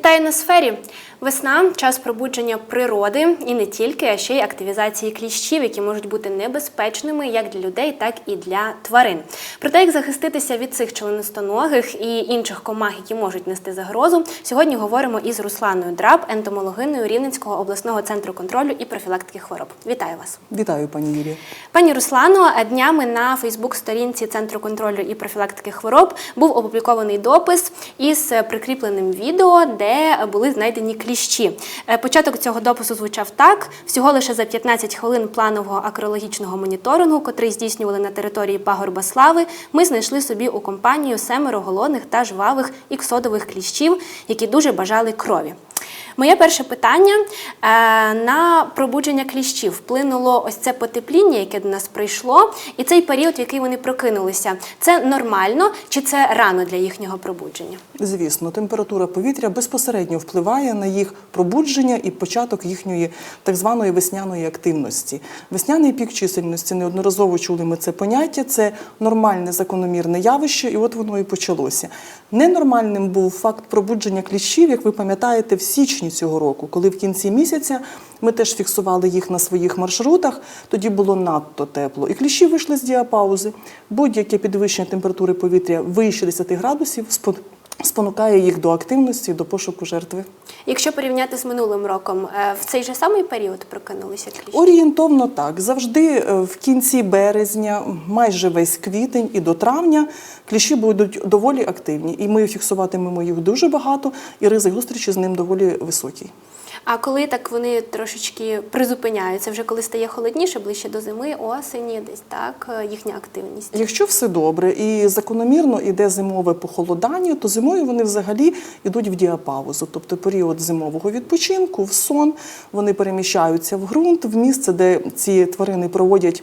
Вітаю на сфері. Весна час пробудження природи і не тільки, а ще й активізації кліщів, які можуть бути небезпечними як для людей, так і для тварин. Про те, як захиститися від цих членистоногих і інших комах, які можуть нести загрозу, сьогодні говоримо із Русланою Драб, ентомологиною Рівненського обласного центру контролю і профілактики хвороб. Вітаю вас. Вітаю, пані Юлія. Пані Руслано, днями на Фейсбук-сторінці Центру контролю і профілактики хвороб був опублікований допис із прикріпленим відео, де були знайдені кліщі. Е, Початок цього допису звучав так: всього лише за 15 хвилин планового акрологічного моніторингу, котрий здійснювали на території пагорба Слави, ми знайшли собі у компанію семеро голодних та жвавих іксодових кліщів, які дуже бажали крові. Моє перше питання е, на пробудження кліщів вплинуло ось це потепління, яке до нас прийшло, і цей період, в який вони прокинулися. Це нормально чи це рано для їхнього пробудження? Звісно, температура повітря безпосередньо впливає на їх пробудження і початок їхньої так званої весняної активності. Весняний пік чисельності неодноразово чули ми це поняття. Це нормальне закономірне явище, і от воно і почалося. Ненормальним був факт пробудження кліщів, як ви пам'ятаєте, в січні цього року, коли в кінці місяця ми теж фіксували їх на своїх маршрутах. Тоді було надто тепло, і кліщі вийшли з діапаузи. Будь-яке підвищення температури повітря вище 10 градусів спонукає їх до активності, до пошуку жертви. Якщо порівняти з минулим роком, е, в цей же самий період прокинулися кліщі? Орієнтовно так. Завжди е, в кінці березня, майже весь квітень і до травня кліщі будуть доволі активні. І ми фіксуватимемо їх дуже багато, і ризик зустрічі з ним доволі високий. А коли так вони трошечки призупиняються, вже коли стає холодніше, ближче до зими, осені, десь так, е, їхня активність. Якщо все добре і закономірно іде зимове похолодання, то зимою вони взагалі йдуть в діапаузу, тобто період зимового відпочинку, в сон, вони переміщаються в ґрунт, в місце, де ці тварини проводять.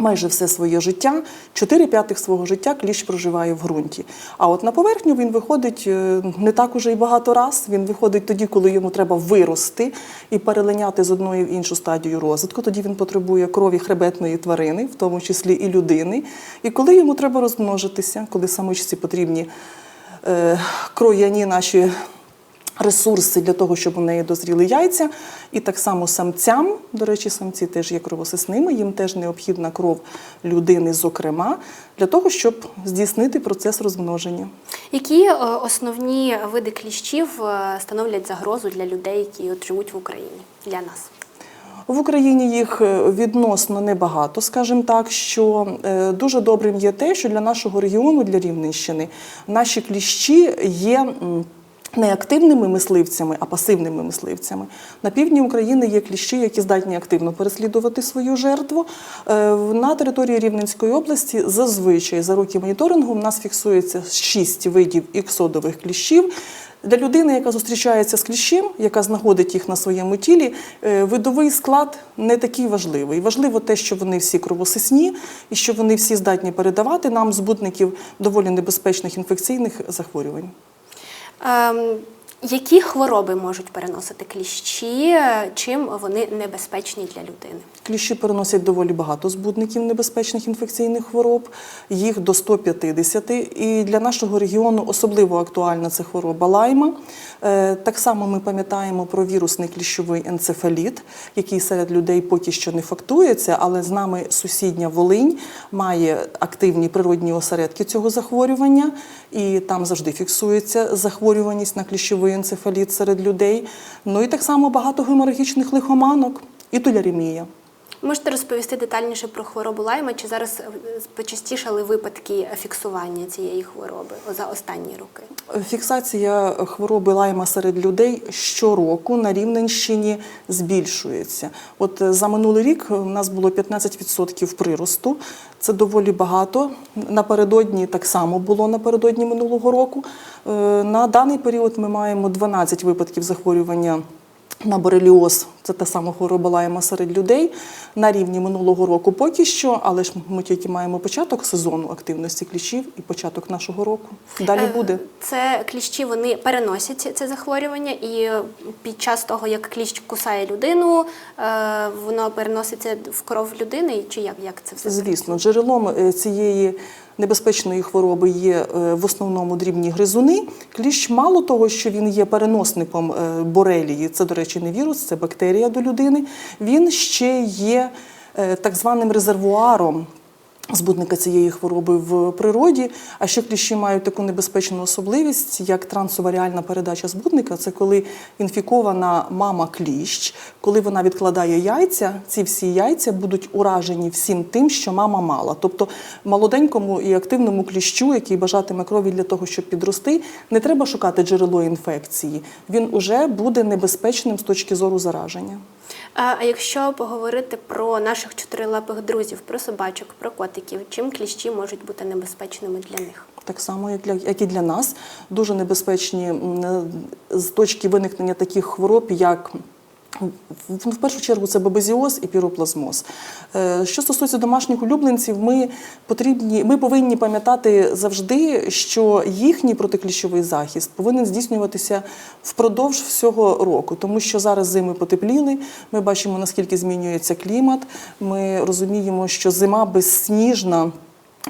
Майже все своє життя, 4 п'ятих свого життя кліщ проживає в ґрунті. А от на поверхню він виходить е, не так уже й багато раз. Він виходить тоді, коли йому треба вирости і перелиняти з одної в іншу стадію розвитку. Тоді він потребує крові хребетної тварини, в тому числі і людини. І коли йому треба розмножитися, коли самичці потрібні е, кров'яні наші ресурси для того, щоб у неї дозріли яйця. І так само самцям, до речі, самці теж є кровосисними, їм теж необхідна кров людини, зокрема, для того, щоб здійснити процес розмноження. Які е, основні види кліщів е, становлять загрозу для людей, які от живуть в Україні для нас? В Україні їх е, відносно небагато, скажімо так, що дуже добрим є те, що для нашого регіону, для Рівненщини, наші кліщі є. Не активними мисливцями, а пасивними мисливцями. На півдні України є кліщі, які здатні активно переслідувати свою жертву. Е, На території Рівненської області зазвичай за роки моніторингу в нас фіксується шість видів іксодових кліщів. Для людини, яка зустрічається з кліщем, яка знаходить їх на своєму тілі, е, видовий склад не такий важливий. Важливо те, що вони всі кровосисні і що вони всі здатні передавати нам збутників доволі небезпечних інфекційних захворювань. Ем, які хвороби можуть переносити кліщі? Чим вони небезпечні для людини? Кліщі переносять доволі багато збудників небезпечних інфекційних хвороб, їх до 150. І для нашого регіону особливо актуальна це хвороба лайма. Е, Так само ми пам'ятаємо про вірусний кліщовий енцефаліт, який серед людей поки що не фактується, але з нами сусідня Волинь має активні природні осередки цього захворювання, і там завжди фіксується захворюваність на кліщовий енцефаліт серед людей. Ну і так само багато геморагічних лихоманок і туляремія. Можете розповісти детальніше про хворобу лайма? Чи зараз е, почастішали випадки фіксування цієї хвороби за останні роки? Фіксація хвороби лайма серед людей щороку на Рівненщині збільшується. От е, за минулий рік у нас було 15% приросту. Це доволі багато. Напередодні так само було напередодні минулого року. Е, На даний період ми маємо 12 випадків захворювання на бореліоз Це та сама хвороба лайма серед людей на рівні минулого року поки що, але ж ми тільки маємо початок сезону активності кліщів і початок нашого року. Далі Е, буде. Це кліщі вони переносять це захворювання, і під час того, як кліщ кусає людину, е, воно переноситься в кров людини, чи як, як це все? Звісно, джерелом е, цієї небезпечної хвороби є в основному дрібні гризуни. Кліщ, мало того, що він є переносником борелії, це, до речі, не вірус, це бактерія до людини. Він ще є е, так званим резервуаром. Збудника цієї хвороби в природі, а ще кліщі мають таку небезпечну особливість, як трансоваріальна передача збудника. Це коли інфікована мама кліщ, коли вона відкладає яйця, ці всі яйця будуть уражені всім тим, що мама мала. Тобто молоденькому і активному кліщу, який бажатиме крові для того, щоб підрости, не треба шукати джерело інфекції. Він уже буде небезпечним з точки зору зараження. А якщо поговорити про наших чотирилапих друзів, про собачок, про котиків, чим кліщі можуть бути небезпечними для них? Так само, як, для, як і для нас, дуже небезпечні з точки виникнення таких хвороб, як в першу чергу це бабезіоз і піроплазмоз. Е, Що стосується домашніх улюбленців, ми потрібні, ми повинні пам'ятати завжди, що їхній протикліщовий захист повинен здійснюватися впродовж всього року, тому що зараз зими потепліли. Ми бачимо наскільки змінюється клімат. Ми розуміємо, що зима безсніжна.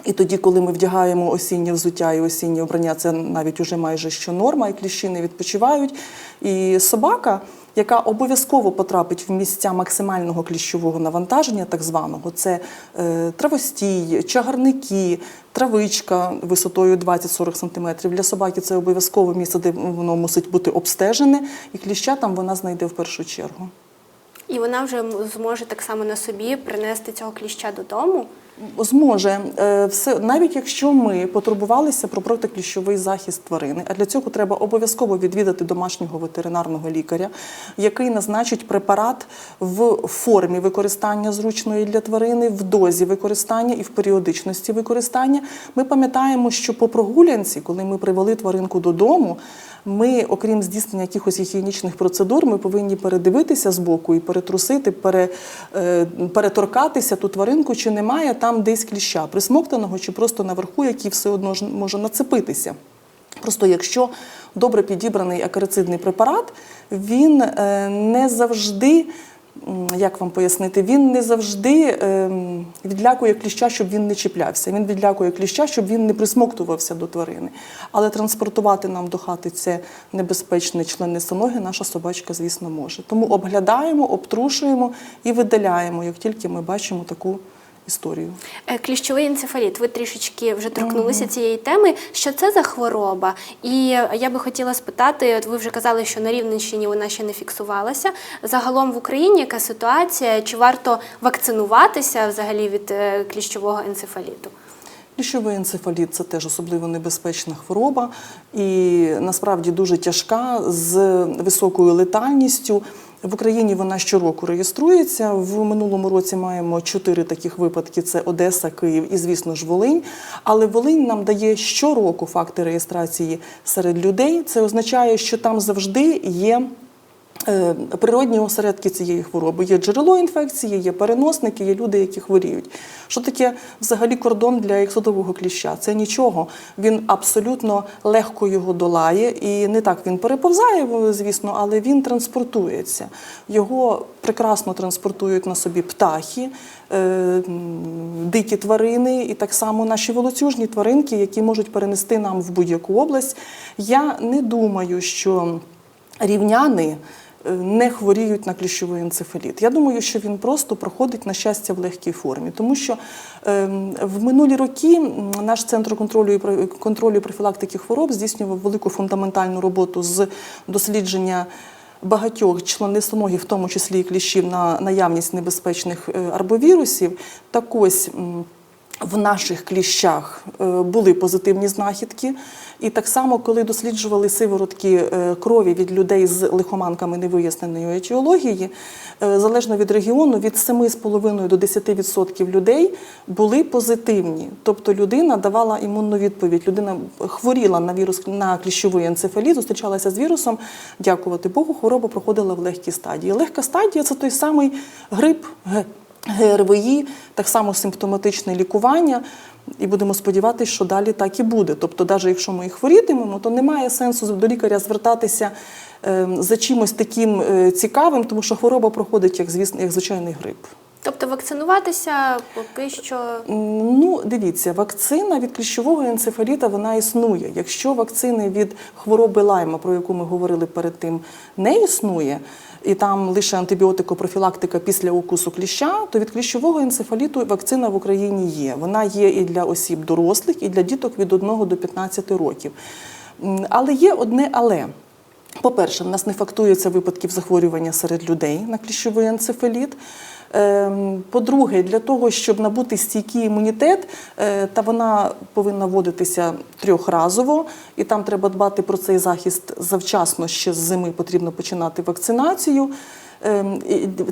І тоді, коли ми вдягаємо осіннє взуття і осіннє обрання, це навіть уже майже що норма, і кліщі не відпочивають. І собака, яка обов'язково потрапить в місця максимального кліщового навантаження, так званого, це е, травостій, чагарники, травичка висотою 20-40 см. Для собаки це обов'язково місце, де воно мусить бути обстежене, і кліща там вона знайде в першу чергу. І вона вже зможе так само на собі принести цього кліща додому. Зможе Е, все, навіть якщо ми потурбувалися про протикліщовий захист тварини, а для цього треба обов'язково відвідати домашнього ветеринарного лікаря, який назначить препарат в формі використання зручної для тварини, в дозі використання і в періодичності використання. Ми пам'ятаємо, що по прогулянці, коли ми привели тваринку додому, ми, окрім здійснення якихось гігієнічних процедур, ми повинні передивитися з боку і перетрусити, пере, е, переторкатися ту тваринку, чи немає там десь кліща, присмоктаного, чи просто наверху, який все одно може нацепитися. Просто якщо добре підібраний акарицидний препарат, він е, не завжди. Як вам пояснити, він не завжди ем, відлякує кліща, щоб він не чіплявся. Він відлякує кліща, щоб він не присмоктувався до тварини. Але транспортувати нам до хати це небезпечне членисоноги наша собачка, звісно, може. Тому обглядаємо, обтрушуємо і видаляємо, як тільки ми бачимо таку історію. Е, Кліщовий енцефаліт. Ви трішечки вже торкнулися цієї теми. Що це за хвороба? І е, я би хотіла спитати: от ви вже казали, що на Рівненщині вона ще не фіксувалася. Загалом в Україні яка ситуація? Чи варто вакцинуватися взагалі від е, кліщового енцефаліту? Кліщовий енцефаліт це теж особливо небезпечна хвороба і насправді дуже тяжка з високою летальністю. В Україні вона щороку реєструється. В минулому році маємо чотири таких випадки: це Одеса, Київ і, звісно ж, Волинь. Але Волинь нам дає щороку факти реєстрації серед людей. Це означає, що там завжди є. Е, Природні осередки цієї хвороби є джерело інфекції, є переносники, є люди, які хворіють. Що таке взагалі кордон для ексодового кліща? Це нічого. Він абсолютно легко його долає, і не так він переповзає, звісно, але він транспортується. Його прекрасно транспортують на собі птахи, е, дикі тварини, і так само наші волоцюжні тваринки, які можуть перенести нам в будь-яку область. Я не думаю, що рівняни не хворіють на кліщовий енцефаліт. Я думаю, що він просто проходить на щастя в легкій формі, тому що ем, в минулі роки наш центр контролю і контролю профілактики хвороб здійснював велику фундаментальну роботу з дослідження. Багатьох членистоногів, в тому числі і кліщів, на наявність небезпечних е, арбовірусів. Так ось в наших кліщах е, були позитивні знахідки. І так само, коли досліджували сиворотки е, крові від людей з лихоманками невиясненої етіології, е, залежно від регіону, від 7,5 до 10% людей були позитивні. Тобто людина давала імунну відповідь. Людина хворіла на вірус на кліщовий енцефаліт, зустрічалася з вірусом. Дякувати Богу, хвороба проходила в легкій стадії. Легка стадія це той самий грип. ГРВІ, так само симптоматичне лікування, і будемо сподіватися, що далі так і буде. Тобто, навіть якщо ми і хворітимемо, то немає сенсу до лікаря звертатися е, за чимось таким е, цікавим, тому що хвороба проходить як звісно, як звичайний грип. Тобто вакцинуватися поки що Ну, дивіться, вакцина від кліщового енцефаліта вона існує. Якщо вакцини від хвороби лайма, про яку ми говорили перед тим, не існує, і там лише антибіотикопрофілактика після укусу кліща, то від кліщового енцефаліту вакцина в Україні є. Вона є і для осіб дорослих, і для діток від 1 до 15 років. Але є одне але. По-перше, в нас не фактується випадків захворювання серед людей на кліщовий енцефаліт. Ем, По-друге, для того, щоб набути стійкий імунітет, е, та вона повинна вводитися трьохразово, і там треба дбати про цей захист завчасно ще з зими потрібно починати вакцинацію. Ем,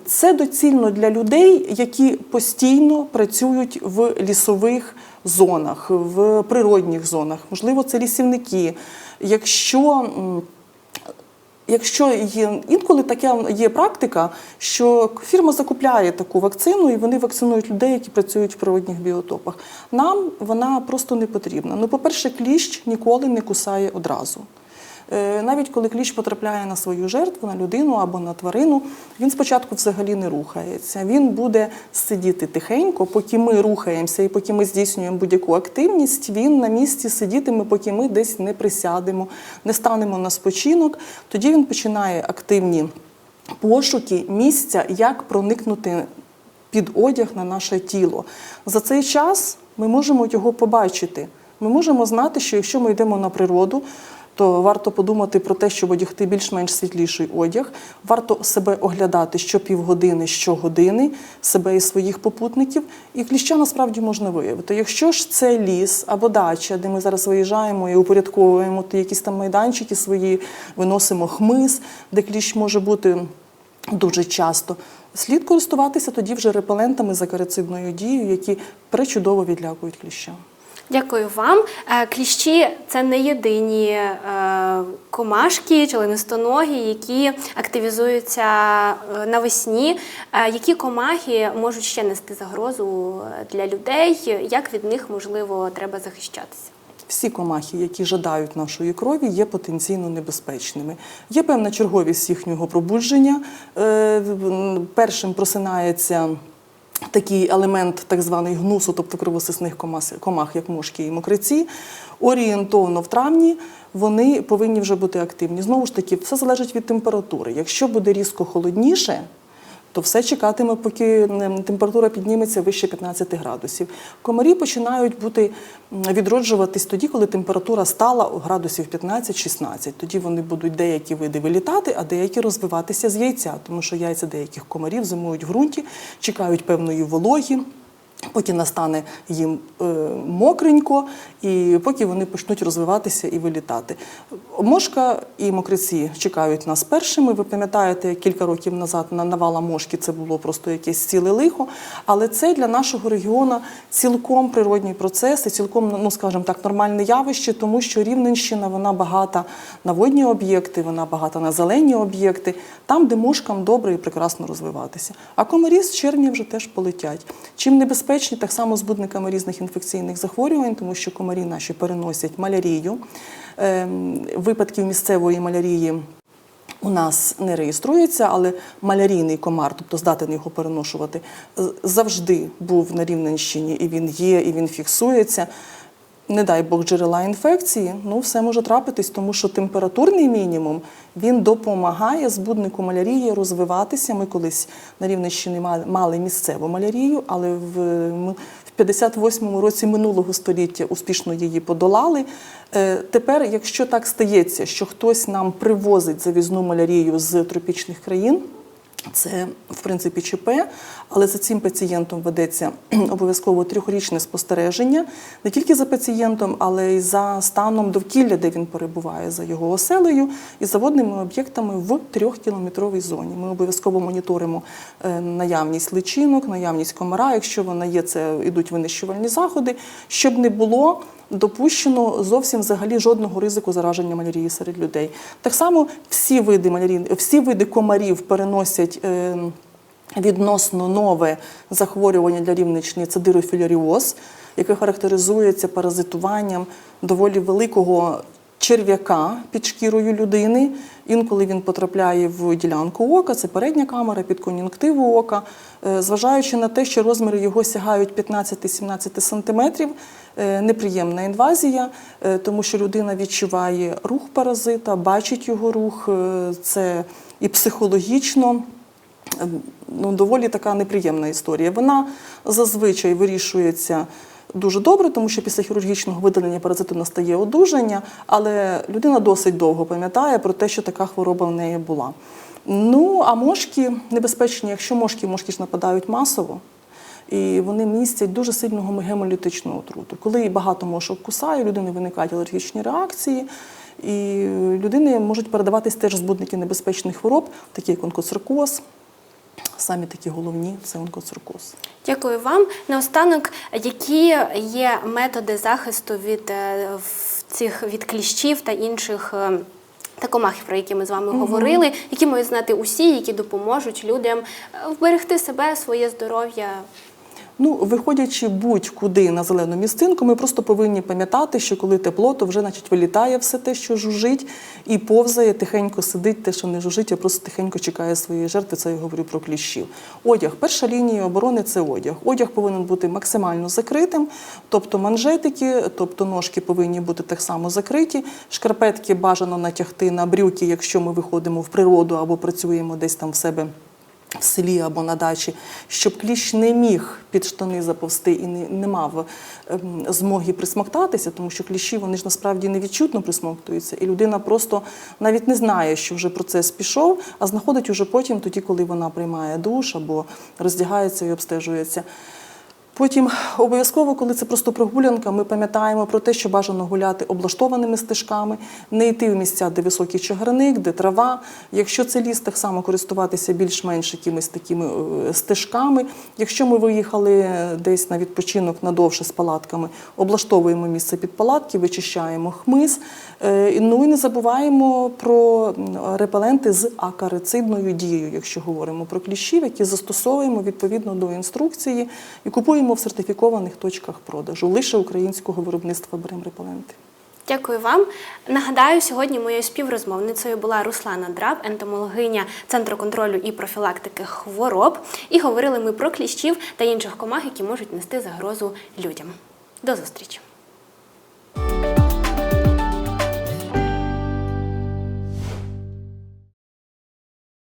Це доцільно для людей, які постійно працюють в лісових зонах, в природних зонах. Можливо, це лісівники. Якщо Якщо є інколи така є практика, що фірма закупляє таку вакцину і вони вакцинують людей, які працюють в природних біотопах. Нам вона просто не потрібна. Ну, по-перше, кліщ ніколи не кусає одразу. Е, Навіть коли кліщ потрапляє на свою жертву, на людину або на тварину, він спочатку взагалі не рухається. Він буде сидіти тихенько, поки ми рухаємося і поки ми здійснюємо будь-яку активність, він на місці сидітиме, поки ми десь не присядемо, не станемо на спочинок. Тоді він починає активні пошуки місця, як проникнути під одяг на наше тіло. За цей час ми можемо його побачити. Ми можемо знати, що якщо ми йдемо на природу, то варто подумати про те, щоб одягти більш-менш світліший одяг. Варто себе оглядати щопівгодини, щогодини, себе і своїх попутників. І кліща насправді можна виявити. Якщо ж це ліс або дача, де ми зараз виїжджаємо і упорядковуємо ті якісь там майданчики свої, виносимо хмиз, де кліщ може бути дуже часто. Слід користуватися тоді вже репелентами з акарицидною дією, які пречудово відлякують кліща. Дякую вам. Е, Кліщі це не єдині е, комашки, членистоногі, які активізуються е, навесні. Які комахи можуть ще нести загрозу для людей? Як від них можливо треба захищатися? Всі комахи, які жадають нашої крові, є потенційно небезпечними. Є певна черговість їхнього пробудження. Першим просинається такий елемент так званий гнусу, тобто кровосисних комах, як мошки і мокриці. Орієнтовно в травні вони повинні вже бути активні. Знову ж таки, все залежить від температури. Якщо буде різко холодніше, то все чекатиме, поки температура підніметься вище 15 градусів. Комарі починають бути відроджуватись тоді, коли температура стала градусів 15-16. Тоді вони будуть деякі види вилітати, а деякі розвиватися з яйця, тому що яйця деяких комарів зимують в ґрунті, чекають певної вологі. Поки настане їм е, мокренько, і поки вони почнуть розвиватися і вилітати. Мошка і мокриці чекають нас першими. Ви пам'ятаєте, кілька років назад на навала мошки це було просто якесь ціле лихо. Але це для нашого регіону цілком природній процес і цілком, ну скажімо так, нормальне явище, тому що Рівненщина вона багата на водні об'єкти, вона багата на зелені об'єкти, там, де мошкам добре і прекрасно розвиватися. А комарі з червня вже теж полетять. Чим небезпечні, так само збудниками різних інфекційних захворювань, тому що комарі наші переносять малярію. Ем, Випадків місцевої малярії у нас не реєструється, але малярійний комар, тобто здатен його переношувати, завжди був на Рівненщині, і він є, і він фіксується. Не дай Бог джерела інфекції, ну все може трапитись, тому що температурний мінімум він допомагає збуднику малярії розвиватися. Ми колись на Рівненщині мали- місцеву малярію, але в 58-му році минулого століття успішно її подолали. Е, Тепер, якщо так стається, що хтось нам привозить завізну малярію з тропічних країн, це в принципі ЧП, Але за цим пацієнтом ведеться обов'язково трьохрічне спостереження не тільки за пацієнтом, але й за станом довкілля, де він перебуває, за його оселею і за водними об'єктами в трьохкілометровій зоні. Ми обов'язково моніторимо е, наявність личинок, наявність комара. Якщо вона є, це йдуть винищувальні заходи, щоб не було допущено зовсім взагалі жодного ризику зараження малярії серед людей. Так само всі види малярії, всі види комарів переносять. е, Відносно нове захворювання для рівничні це дирофіляріоз, яке характеризується паразитуванням доволі великого черв'яка під шкірою людини. Інколи він потрапляє в ділянку ока, це передня камера під кон'юнктиву ока. Е, Зважаючи на те, що розміри його сягають 15-17 сантиметрів, е, неприємна інвазія, е, тому що людина відчуває рух паразита, бачить його рух, це і психологічно ну, доволі така неприємна історія. Вона зазвичай вирішується дуже добре, тому що після хірургічного видалення паразиту настає одужання, але людина досить довго пам'ятає про те, що така хвороба в неї була. Ну, а мошки небезпечні, якщо мошки, мошки ж нападають масово. І вони містять дуже сильну гемолітичну отруту. Коли багато мошок кусає, людини виникають алергічні реакції, і людини можуть передаватись теж збудники небезпечних хвороб, такі як онкоциркоз, самі такі головні це онкоциркоз. Дякую вам. Наостанок, які є методи захисту від е, цих від кліщів та інших е, та комах, про які ми з вами говорили, які мають знати усі, які допоможуть людям е, вберегти себе, своє здоров'я. Ну, виходячи будь-куди на зелену місцинку, ми просто повинні пам'ятати, що коли тепло, то вже значить вилітає все те, що жужить, і повзає, тихенько сидить, те, що не жужить, а просто тихенько чекає своєї жертви. Це я говорю про кліщів. Одяг. Перша лінія оборони це одяг. Одяг повинен бути максимально закритим, тобто манжетики, тобто ножки повинні бути так само закриті. Шкарпетки бажано натягти на брюки, якщо ми виходимо в природу або працюємо десь там в себе в селі або на дачі, щоб кліщ не міг під штани заповзти і не, не мав ем, змоги присмоктатися, тому що кліщі вони ж насправді невідчутно присмоктуються, і людина просто навіть не знає, що вже процес пішов, а знаходить уже потім, тоді, коли вона приймає душ або роздягається і обстежується. Потім обов'язково, коли це просто прогулянка, ми пам'ятаємо про те, що бажано гуляти облаштованими стежками, не йти в місця, де високий чагарник, де трава. Якщо це ліс, так само користуватися більш-менш якимись такими е, стежками. Якщо ми виїхали десь на відпочинок надовше з палатками, облаштовуємо місце під палатки, вичищаємо хмиз. Е, Ну і не забуваємо про репеленти з акарицидною дією, якщо говоримо про кліщів, які застосовуємо відповідно до інструкції і купуємо в сертифікованих точках продажу. Лише українського виробництва беремо репеленти. Дякую вам. Нагадаю, сьогодні моєю співрозмовницею була Руслана Драб, ентомологиня Центру контролю і профілактики хвороб. І говорили ми про кліщів та інших комах, які можуть нести загрозу людям. До зустрічі!